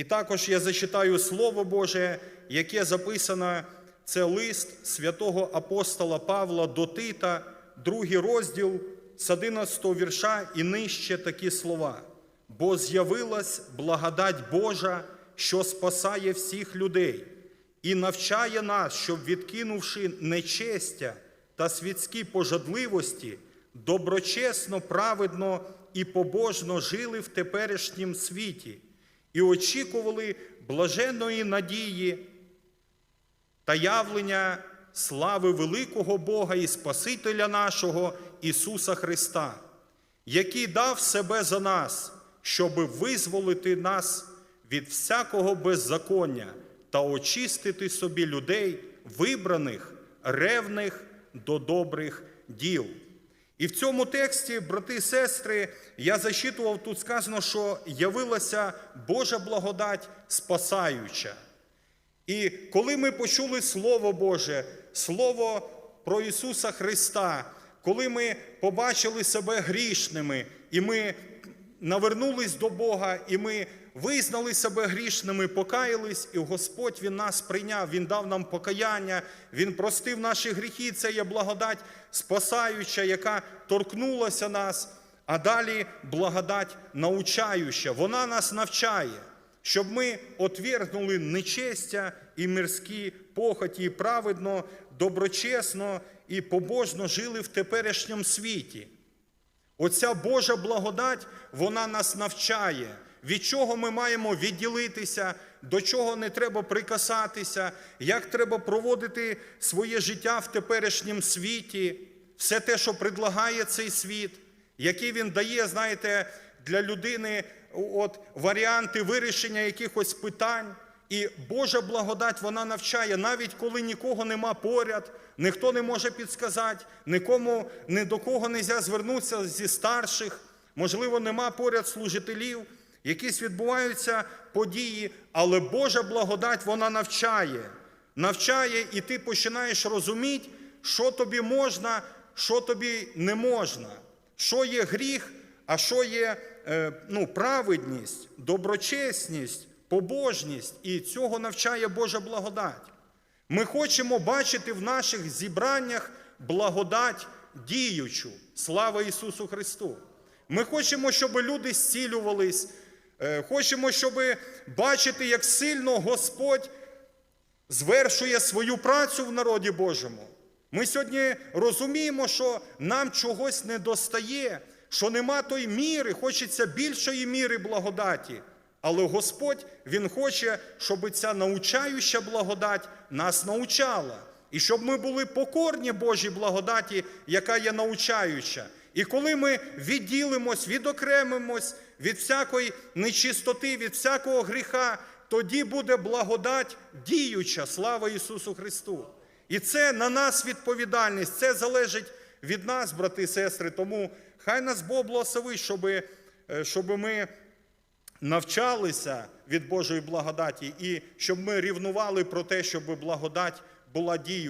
І також я зачитаю Слово Боже, яке записано, це лист святого апостола Павла до Тита, другий розділ з 11 вірша і нижче такі слова. Бо з'явилась благодать Божа, що спасає всіх людей, і навчає нас, щоб, відкинувши нечестя та світські пожадливості, доброчесно, праведно і побожно жили в теперішнім світі і очікували блаженної надії та явлення слави великого Бога і Спасителя нашого Ісуса Христа, який дав себе за нас, щоб визволити нас від всякого беззаконня та очистити собі людей, вибраних, ревних до добрих діл. І в цьому тексті, брати і сестри, я зачитував, тут сказано, що явилася Божа благодать спасаюча. І коли ми почули Слово Боже, Слово про Ісуса Христа, коли ми побачили себе грішними, і ми навернулись до Бога, і ми визнали себе грішними, покаялись, і Господь Він нас прийняв, Він дав нам покаяння, Він простив наші гріхи. Це є благодать спасаюча, яка торкнулася нас, а далі благодать научаюча. Вона нас навчає щоб ми отвергнули нечестя і мирські похоті, і праведно, доброчесно і побожно жили в теперішньому світі. Оця Божа благодать, вона нас навчає, від чого ми маємо відділитися, до чого не треба прикасатися, як треба проводити своє життя в теперішньому світі, все те, що предлагає цей світ, який він дає, знаєте, для людини от, варіанти вирішення якихось питань. І Божа благодать вона навчає, навіть коли нікого нема поряд, ніхто не може підсказати, нікому ні до кого не можна звернутися зі старших, можливо, нема поряд служителів, якісь відбуваються події, але Божа благодать вона навчає. Навчає, і ти починаєш розуміти, що тобі можна, що тобі не можна, що є гріх, а що є е, ну, праведність, доброчесність, побожність, і цього навчає Божа благодать. Ми хочемо бачити в наших зібраннях благодать діючу. Слава Ісусу Христу! Ми хочемо, щоб люди зцілювались, е, хочемо, щоб бачити, як сильно Господь звершує свою працю в народі Божому. Ми сьогодні розуміємо, що нам чогось не достає, що нема той міри, хочеться більшої міри благодаті. Але Господь Він хоче, щоб ця научаюча благодать нас научала. І щоб ми були покорні Божій благодаті, яка є научаюча. І коли ми відділимось, відокремимось від всякої нечистоти, від всякого гріха, тоді буде благодать діюча, слава Ісусу Христу. І це на нас відповідальність, це залежить від нас, брати і сестри. Тому хай нас Бог благословить, щоб, щоб ми навчалися від Божої благодаті і щоб ми рівнували про те, щоб благодать була дією.